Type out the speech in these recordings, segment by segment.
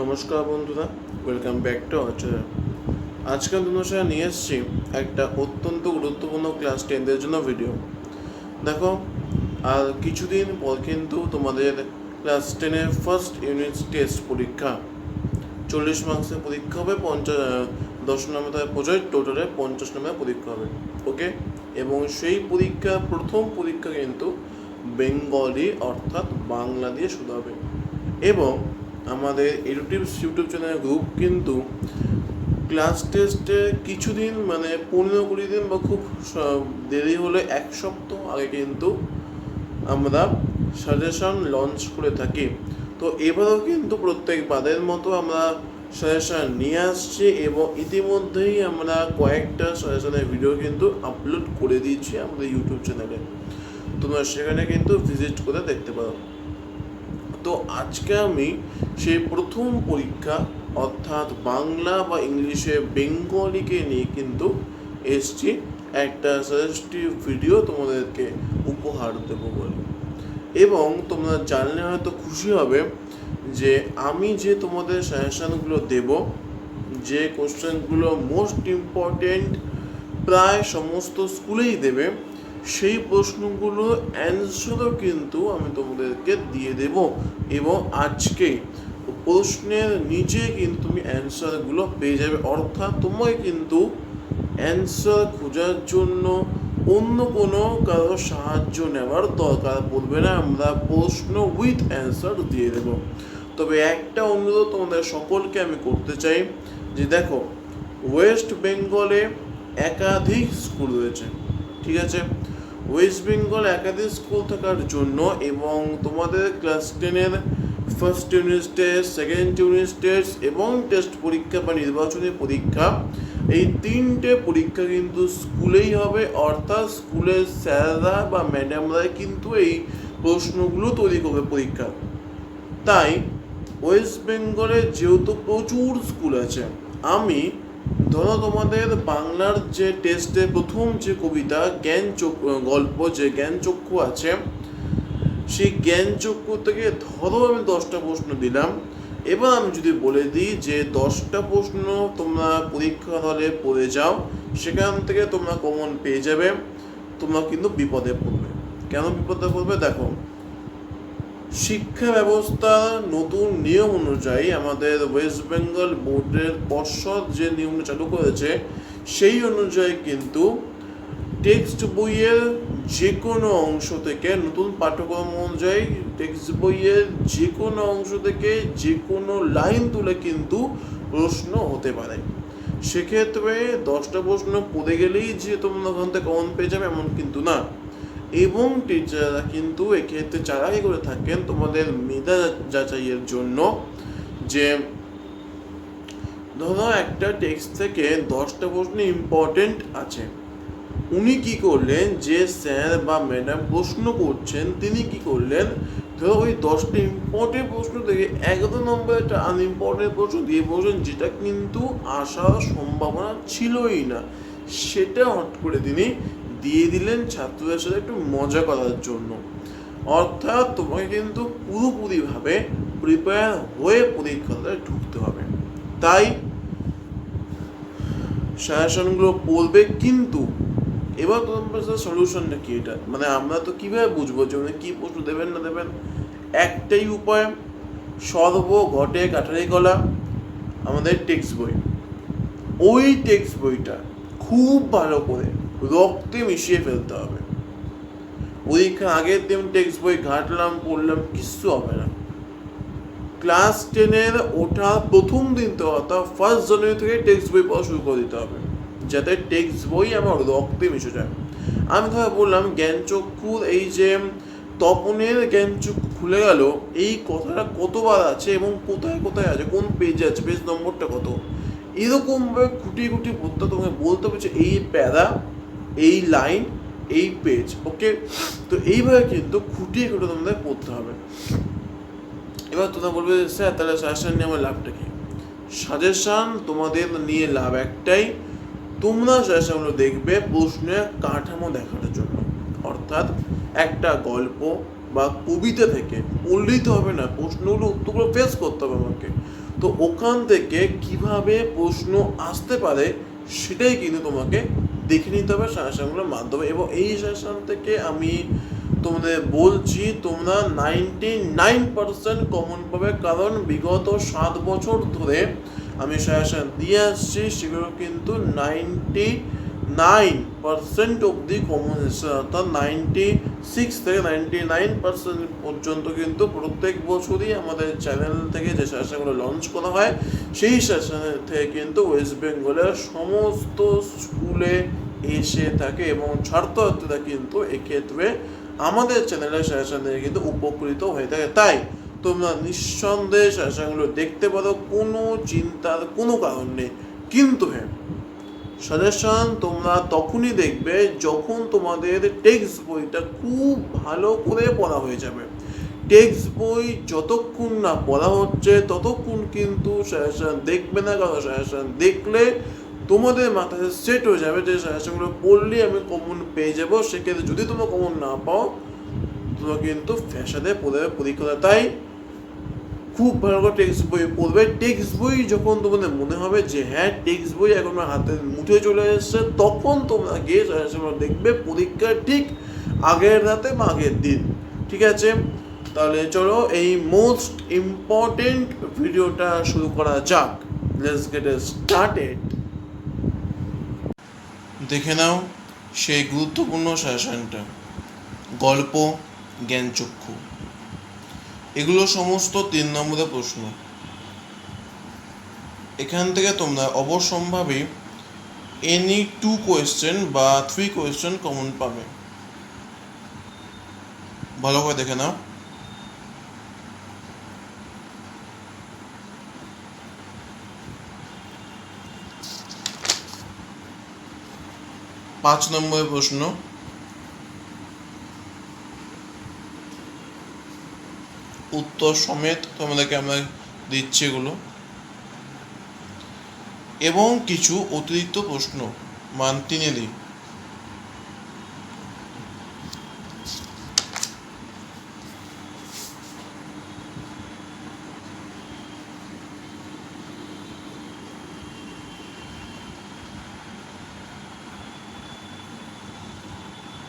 নমস্কার বন্ধুরা welcome back to আচার আজকে তোমার নিয়ে এসেছি একটা অত্যন্ত গুরুত্বপূর্ণ ক্লাস টেনদের জন্য ভিডিও দেখো, আর কিছুদিন পর কিন্তু তোমাদের ক্লাস টেনের ফার্স্ট ইউনিট টেস্ট পরীক্ষা। চল্লিশ মার্কসের পরীক্ষা হবে, পঞ্চাশ দশ নম্বর প্রজেক্ট টোটালে পঞ্চাশ নম্বরের পরীক্ষা হবে ওকে এবং সেই পরীক্ষা, প্রথম পরীক্ষা কিন্তু বেঙ্গলি অর্থাৎ বাংলা দিয়ে শুরু হবে। এবং আমাদের ইউটিউব ইউটিউব চ্যানেল গ্রুপ কিন্তু ক্লাস টেস্টে কিছুদিন মানে পনেরো কুড়ি দিন বা খুব দেরি হলে এক সপ্তাহ আগে কিন্তু আমরা সাজেশন লঞ্চ করে থাকি। তো এবারেও কিন্তু প্রত্যেকবারের মতো আমরা সাজেশন নিয়ে আসছি এবং ইতিমধ্যেই আমরা কয়েকটা সাজেশনের ভিডিও কিন্তু আপলোড করে দিয়েছি আমাদের ইউটিউব চ্যানেলে তোমরা সেখানে কিন্তু ভিজিট করে দেখতে পারো। তো আজকে আমি সেই প্রথম পরীক্ষা, অর্থাৎ বাংলা বা ইংলিশে বেঙ্গলিকে নিয়ে কিন্তু এসছি। একটা সাজেস্টিভ ভিডিও তোমাদেরকে উপহার দেবো বলে। এবং তোমরা জানলে হয়তো খুশি হবে যে আমি যে তোমাদের সাজেশানগুলো দেব, যে কোশ্চেনগুলো মোস্ট ইম্পর্টেন্ট প্রায় সমস্ত স্কুলেই দেবে সেই প্রশ্নগুলো অ্যান্সারও কিন্তু আমি তোমাদেরকে দিয়ে দেব এবং আজকে প্রশ্নের নিচে কিন্তু তুমি অ্যান্সারগুলো পেয়ে যাবে। অর্থাৎ তোমায় কিন্তু অ্যান্সার খোঁজার জন্য অন্য কোনো কারও সাহায্য নেওয়ার দরকার পড়বে না। আমরা প্রশ্ন উইথ অ্যান্সার দিয়ে দেব। তবে একটা অনুরোধ তোমাদের সকলকে আমি করতে চাই যে দেখো, ওয়েস্ট বেঙ্গলে একাধিক স্কুল রয়েছে, ঠিক আছে? ওয়েস্ট বেঙ্গল একাধিক স্কুল থাকার জন্য এবং তোমাদের ক্লাস টেনের first unit test second unit test এবং টেস্ট পরীক্ষা বা নির্বাচনী পরীক্ষা। এই তিনটে পরীক্ষা কিন্তু স্কুলেই হবে, অর্থাৎ স্কুলের স্যাররা বা ম্যাডামরা কিন্তু এই প্রশ্নগুলো তৈরি করবে পরীক্ষা। তাই ওয়েস্ট বেঙ্গলে যেহেতু প্রচুর স্কুল আছে, আমি ধরো তোমাদের বাংলার যে টেস্টে প্রথম যে কবিতা, জ্ঞান গল্প যে জ্ঞান চক্ষু আছে, সেই জ্ঞান চক্ষু থেকে ধরো আমি দশটা প্রশ্ন দিলাম। এবার আমি যদি বলে দিই যে দশটা প্রশ্ন তোমরা পরীক্ষা হলে পড়ে যাও, সেখান থেকে তোমরা কমন পেয়ে যাবে, তোমরা কিন্তু বিপদে পড়বে। কেন বিপদে পড়বে? দেখো শিক্ষা ব্যবস্থা নতুন নিয়ম অনুযায়ী আমাদের ওয়েস্ট বেঙ্গল বোর্ডের পর্ষদ যে নিয়ম চালু করেছে, সেই অনুযায়ী কিন্তু টেক্সট বইয়ের যে কোনো অংশ থেকে নতুন পাঠ্যক্রম অনুযায়ী টেক্সট বইয়ের যে কোনো অংশ থেকে যে কোনো লাইন তুলে কিন্তু প্রশ্ন হতে পারে। সেক্ষেত্রে দশটা প্রশ্ন পড়ে গেলেই যে তোমরা ওখান থেকে কমন পেয়ে যাবে, এমন কিন্তু না। এবং টিচাররা কিন্তু এক্ষেত্রে চালাকি করে থাকেন তোমাদের মেধা যাচাইয়ের জন্য যে, ধরো একটা টেক্সট থেকে দশটা প্রশ্ন ইম্পর্টেন্ট আছে। উনি কি করলেন? যে স্যার বা ম্যাডাম প্রশ্ন করছেন, তিনি কি করলেন? ধরো ওই দশটা ইম্পর্টেন্ট প্রশ্ন থেকে এগারো নম্বর একটা আনইম্পর্টেন্ট প্রশ্ন দিয়ে বলছেন, যেটা কিন্তু আসার সম্ভাবনা ছিলই না। সেটা হট করে তিনি দিয়ে দিলেন ছাত্রদের সাথে একটু মজা করার জন্য। অর্থাৎ তোমাকে কিন্তু পুরোপুরিভাবে প্রিপেয়ার হয়ে পরীক্ষাতে ঢুকতে হবে। তাই সাজেশনগুলো পড়বে কিন্তু এবার তোমার সলিউশনটা কি এটা? মানে আমরা তো কীভাবে বুঝব যে উনি কী প্রশ্ন দেবেন না দেবেন? একটাই উপায়, সর্ব ঘটে কাঠারি কলা আমাদের টেক্সট বই। ওই টেক্সট বইটা খুব ভালো করে রক্তে মিশিয়ে ফেলতে হবে। পরীক্ষা আগের দিন টেক্সট বই ঘাটলাম, পড়লাম, কিচ্ছু হবে না। ক্লাস টেনের ওঠা প্রথম দিন তো অর্থাৎ ফার্স্ট জানুয়ারি থেকে টেক্সট বই পড়া শুরু করে দিতে হবে, যাতে টেক্সট বই আমার রক্তে মিশে যায়। আমি ধর বললাম, জ্ঞানচক্ষুর এই যে তপনের জ্ঞানচক্ষু খুলে গেল, এই কথাটা কতবার আছে এবং কোথায় কোথায় আছে, কোন পেজে আছে পেজ নম্বরটা কত? এরকমভাবে খুঁটিয়ে খুঁটিয়ে পড়তে তোমাকে বলতে হবে এই প্যারা এই লাইন, এই পেজ ওকে তো এইভাবে কিন্তু খুঁটিয়ে খুঁটিয়ে তোমাদের পড়তে হবে। এবার তোমরা বলবে, স্যার, তাহলে সাজেশন নিয়ে আমার লাভটা কি? সাজেশন তোমাদের নিয়ে লাভ একটাই, তোমরা সাজেশনগুলো দেখবে প্রশ্নের কাঠামো দেখানোর জন্য। অর্থাৎ একটা গল্প বা কবিতা থেকে পড়লেই তো হবে না, প্রশ্নগুলো, উত্তরগুলো ফেস করতে হবে আমাকে। তো ওখান থেকে কীভাবে প্রশ্ন আসতে পারে, সেটাই কিন্তু তোমাকে দেখে নিতে হবে সাজেশনগুলোর মাধ্যমে। এবং এই সাজেশন থেকে আমি তোমাদের বলছি, তোমরা নাইনটি নাইন পার্সেন্ট কমন পাবে। কারণ বিগত সাত বছর ধরে আমি সাজেশন দিয়ে আসছি, সেগুলো কিন্তু নাইনটি নাইন পার্সেন্ট অবধি কমন এসেছে। অর্থাৎ নাইনটি সিক্স থেকে নাইনটি নাইন পার্সেন্ট পর্যন্ত কিন্তু প্রত্যেক বছরই আমাদের চ্যানেল থেকে যে সেশনগুলো লঞ্চ করা হয়, সেই সেশন থেকে কিন্তু ওয়েস্ট বেঙ্গলের সমস্ত স্কুলে এসে থাকে এবং ছাত্রছাত্রীরা কিন্তু এক্ষেত্রে আমাদের চ্যানেলের সেশন থেকে কিন্তু উপকৃত হয়ে থাকে। তাই তোমরা নিঃসন্দেহে সেশনগুলো দেখতে পারো, কোনো চিন্তার কোনো কারণ নেই। কিন্তু হ্যাঁ সাজেশন তোমরা তখনই দেখবে যখন তোমাদের টেক্সট বইটা খুব ভালো করে পড়া হয়ে যাবে। টেক্সট বই যতক্ষণ না পড়া হচ্ছে, ততক্ষণ কিন্তু সাজেশন দেখবে না। কারণ সাজেশন দেখলে তোমাদের মাথায় সেট হয়ে যাবে যে সাজেশনগুলো পড়লে আমি কমন পেয়ে যাব। সেক্ষেত্রে যদি তোমরা কমন না পাও, তোমরা কিন্তু ফ্যাশনে পড়ে যাবে পরীক্ষা তাই খুব ভালো করে টেক্সট বই পড়বে। টেক্সট বই যখন তোমাদের মনে হবে যে হ্যাঁ টেক্সট বই এখন হাতে মুঠে চলে এসছে, তখন তোমরা গিয়ে সাজেশন দেখবে পরীক্ষা ঠিক আগের রাতে বা আগের দিন। ঠিক আছে? তাহলে চলো এই মোস্ট ইম্পর্টেন্ট ভিডিওটা শুরু করা যাক। লেটস গেট স্টার্টেড দেখে নাও সেই গুরুত্বপূর্ণ সাজেশনটা গল্প, জ্ঞানচক্ষু। এগুলো সমস্ত তিন নম্বরের প্রশ্ন। এখান থেকে তোমরা অবশ্যম্ভাবী এনি টু কোয়েশ্চেন বা থ্রি কোয়েশ্চেন কমন পাবে। ভালো করে দেখে নাও। পাঁচ নম্বরের প্রশ্ন। উত্তর সমেত তোমাদেরকে আমরা দিচ্ছি এগুলো। এবং কিছু অতিরিক্ত প্রশ্ন মান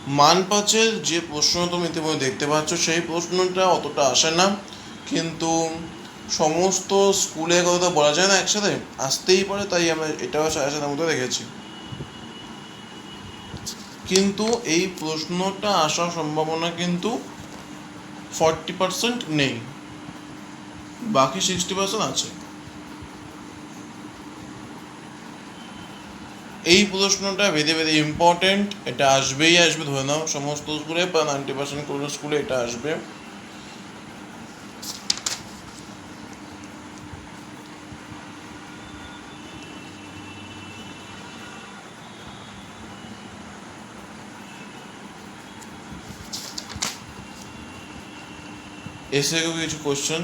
তিনে দিই মান পাঁচের যে প্রশ্ন তুমি ইতিমধ্যে দেখতে পাচ্ছ, সেই প্রশ্নটা অতটা আসে না। কিন্তু সমস্ত স্কুলের কথা বলা যায় না একসাথে? আসতেই পারে, তাই আমরা এটাও সাজেশনের মধ্যে রেখেছি কিন্তু এই প্রশ্নটা আসার সম্ভাবনা কিন্তু ফর্টি পার্সেন্ট নেই। বাকি সিক্সটি পার্সেন্ট আছে। এই প্রশ্নটা ভেদে ভেদে ইম্পর্টেন্ট এটা আসবেই আসবে, ধরে নাও, সমস্ত স্কুলে বা নাইনটি পার্সেন্ট কোনো স্কুলে এটা আসবে। এসে কিছু কোশ্চেন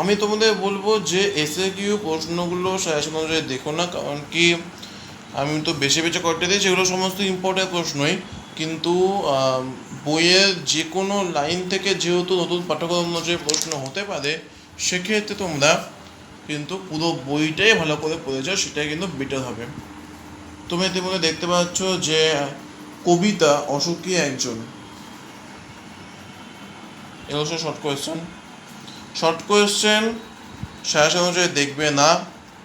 আমি তোমাদের বলব যে এসে কিউ প্রশ্নগুলো সাজেশন অনুযায়ী দেখো না, কারণ কি আমি তো বেছে বেছে কয়েকটা দিয়েছি, এগুলো সমস্ত ইম্পর্টেন্ট প্রশ্নই। কিন্তু বইয়ের যে কোনো লাইন থেকে যেহেতু নতুন পাঠ্যক্রম অনুযায়ী প্রশ্ন হতে পারে, সেক্ষেত্রে তোমরা কিন্তু পুরো বইটাই ভালো করে পড়ে যাও, সেটাই কিন্তু বেটার হবে। তুমি ইতিমধ্যে দেখতে পাচ্ছ যে কবিতা অসুখী একজন। এগুলো short question short question suggestion অনুযায়ী দেখবে না।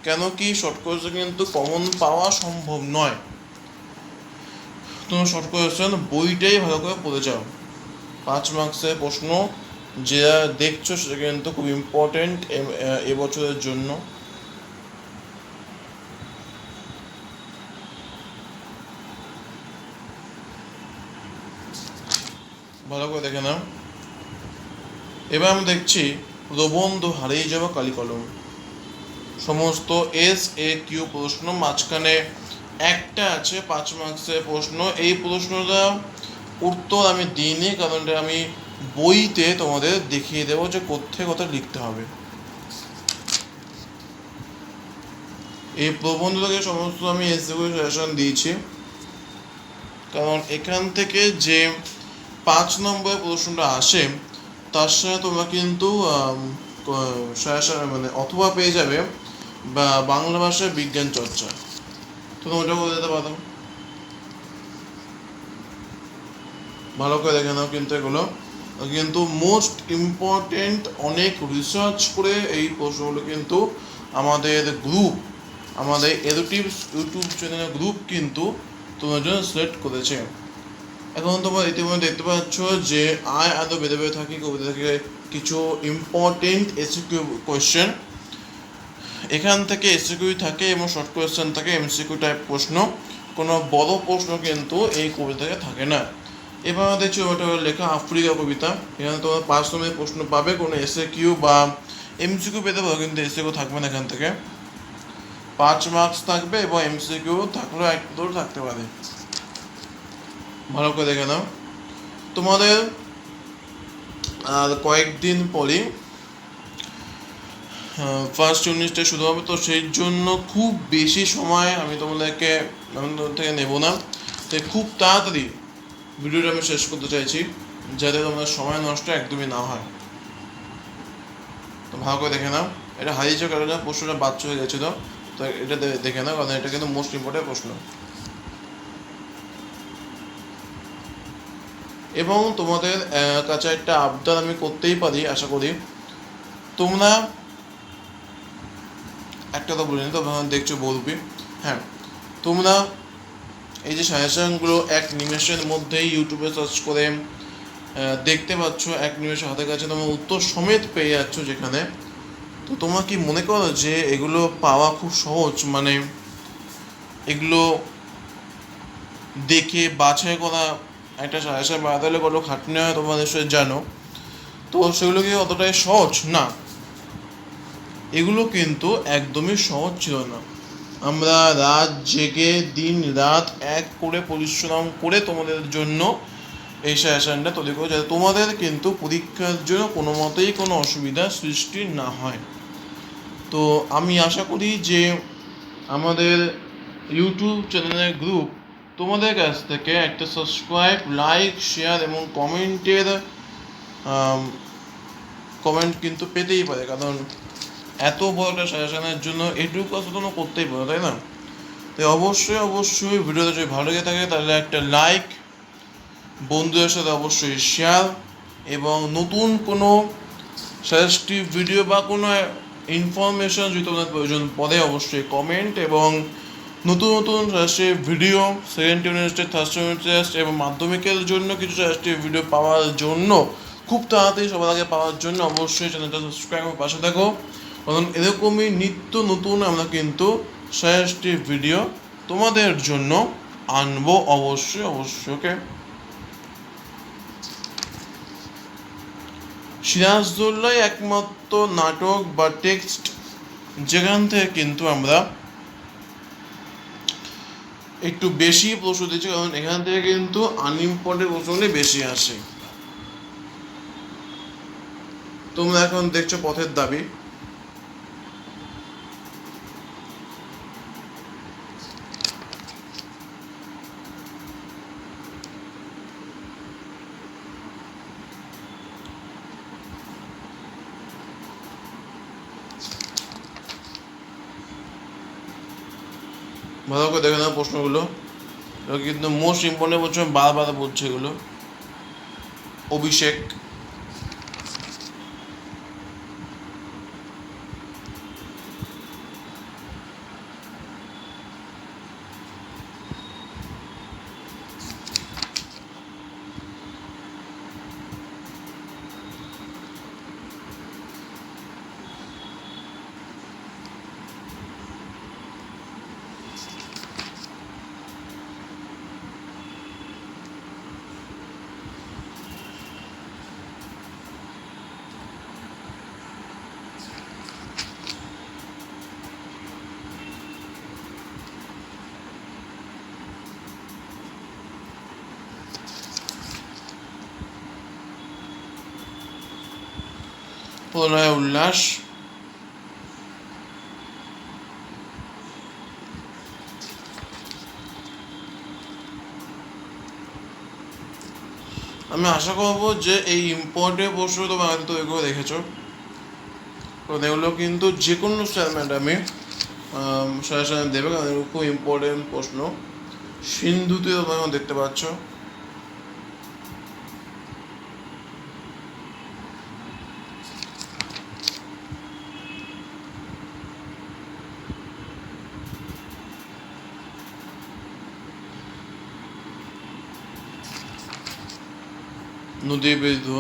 কেন কি শর্ট কোয়েশ্চেন কিন্তু কমন পাওয়া সম্ভব নয়। তুমি শর্ট কোয়েশ্চেন বইটাই ভালো করে পড়ে যাও। পাঁচ মার্কসের প্রশ্ন যেটা দেখছ সেটা কিন্তু খুব ইম্পর্টেন্ট এবছরের জন্য। ভালো করে দেখে নাও। এবার আমি দেখছি প্রবন্ধ হারিয়ে যাওয়া কালি কলম সমস্ত এস এ কিউ প্রশ্ন মাঝখানে একটা আছে, পাঁচ মার্কসের প্রশ্ন। এই প্রশ্নটা উত্তর আমি দিইনি, কারণ এটা আমি বইতে তোমাদের দেখিয়ে দেবো যে কোথায় কথা লিখতে হবে। এই প্রবন্ধটাকে সমস্ত আমি এস সাজেশন দিয়েছি। কারণ এখান থেকে যে পাঁচ নম্বরের প্রশ্নটা আসে তার সাথে তোমরা কিন্তু মানে অথবা পেয়ে যাবে বা বাংলা ভাষায় বিজ্ঞান চর্চা। তো ওটা বলে দিতে পারো। ভালো করে দেখে নাও কিন্তু এগুলো। কিন্তু মোস্ট ইম্পর্টেন্ট অনেক রিসার্চ করে এই প্রশ্নগুলো কিন্তু আমাদের গ্রুপ আমাদের এডুটিভস ইউটিউব চ্যানেলের গ্রুপ কিন্তু তোমার জন্য সিলেক্ট করেছে। এখন তোমরা ইতিমধ্যে দেখতে পাচ্ছ যে আয় আদৌ বেঁধে বেঁধে থাকি, কবিতা থেকে কিছু ইম্পর্টেন্ট এসিকিউ কোয়েশ্চেন এখান থেকে এসিকিউ থাকে এবং শর্ট কোয়েশ্চেন থাকে এমসিকিউ টাইপ প্রশ্ন। কোনো বড় প্রশ্ন কিন্তু এই কবিতা থেকে না। এবার দেখছ ওটা লেখা আফ্রিকা কবিতা। এখানে তোমরা পাঁচ নম্বরের প্রশ্ন পাবে, কোনো এসে কিউ বা এমসিকিউ পেতে পারো কিন্তু এসে কিউ থাকবে না এখান থেকে। পাঁচ মার্কস থাকবে এবং এমসিকিউ থাকলেও এক দূর থাকতে পারে। ভালো করে দেখে নাও। তোমাদের, আর কয়েকদিন পরই ফার্স্ট ইউনিটটা শুরু হবে, তো সেই জন্য খুব বেশি সময় আমি তোমাদেরকে থেকে নেব না। তাই খুব তাড়াতাড়ি ভিডিওটা আমি শেষ করতে চাইছি, যাতে তোমাদের সময় নষ্ট একদমই না হয়। তো ভালো করে দেখে নাও। এটা হারিয়েছে কারণে প্রশ্নটা বাচ্চা হয়ে গেছিল, তো এটা দেখে নাও, কারণ এটা কিন্তু মোস্ট ইম্পর্টেন্ট প্রশ্ন। এবং তোমাদের কাছে একটা আবদার আমি করতেই পারি, আশা করি। তোমরা একটা তো বলিনি তো দেখছ বলবি। হ্যাঁ তোমরা এই যে সাজেশনগুলো এক নিমেষের মধ্যেই ইউটিউবে সার্চ করে দেখতে পাচ্ছ, এক নিমেষে হাতের কাছে তোমার উত্তর সমেত পেয়ে যাচ্ছ যেখানে। তো তোমরা কি মনে করো যে এগুলো পাওয়া খুব সহজ? মানে এগুলো দেখে বাছাই করা একটা সাজেশন বানাতে হলে কত খাটনি হয় তোমাদের নিশ্চয়ই জানো। তো সেগুলো কি অতটাই সহজ? না। এগুলো কিন্তু একদমই সহজ ছিল না। আমরা রাত জেগে দিন রাত এক করে পরিশ্রম করে তোমাদের জন্য এই সাজেশনটা তৈরি করে যাতে তোমাদের কিন্তু পরীক্ষার জন্য কোনো মতেই কোনো অসুবিধা সৃষ্টি না হয়। তো আমি আশা করি যে আমাদের ইউটিউব চ্যানেলের গ্রুপ তোমাদের কাছ থেকে একটা সাবস্ক্রাইব লাইক শেয়ার এবং কমেন্টের কমেন্ট কিন্তু পেতেই পারে। কারণ এত বড় একটা সাজেশনের জন্য এটুকু তো করতেই পারো, তাই না? তাই অবশ্যই অবশ্যই ভিডিওটা যদি ভালো লেগে থাকে, তাহলে একটা লাইক বন্ধুদের সাথে অবশ্যই শেয়ার এবং নতুন কোনো সাজেস্টিভ ভিডিও বা কোনো ইনফরমেশন যদি তোমাদের প্রয়োজন পড়ে, অবশ্যই কমেন্ট এবং নতুন নতুন রাষ্ট্রীয় video second unit test third unit test এবং মাধ্যমিকের জন্য কিছু রাষ্ট্রীয় ভিডিও পাওয়ার জন্য, খুব তাড়াতাড়ি সবার আগে পাওয়ার জন্য অবশ্যই চ্যানেলটা সাবস্ক্রাইব করে, পাশে থাকো। কারণ এরকমই নিত্য নতুন আমরা কিন্তু সাজেস্টিভ ভিডিও তোমাদের জন্য আনব অবশ্যই অবশ্যই ওকে সিরাজদৌল্লাই একমাত্র নাটক বা টেক্সট যেখান থেকে কিন্তু আমরা একটু বেশি প্রশ্ন দিচ্ছে, কারণ এখান থেকে কিন্তু আনইম্পর্টেন্ট প্রশ্নগুলি বেশি আসে। তোমরা এখন দেখছ পথের দাবি ভালো করে দেখে নেব প্রশ্নগুলো। কিন্তু মোস্ট ইম্পর্টেন্ট প্রশ্ন বারবার বলছে এগুলো। অভিষেক। প্রণয় উল্লাস আমি আশা করব যে এই ইম্পর্টেন্ট প্রশ্ন তো তৈরি করে রেখেছো কারণ এগুলো কিন্তু যে কোনো স্টার ম্যাডামে সাজেশন দেবে, কারণ এগুলো খুব ইম্পর্টেন্ট প্রশ্ন। সিন্ধুতে তোমরা দেখতে পাচ্ছ। নদী বিধু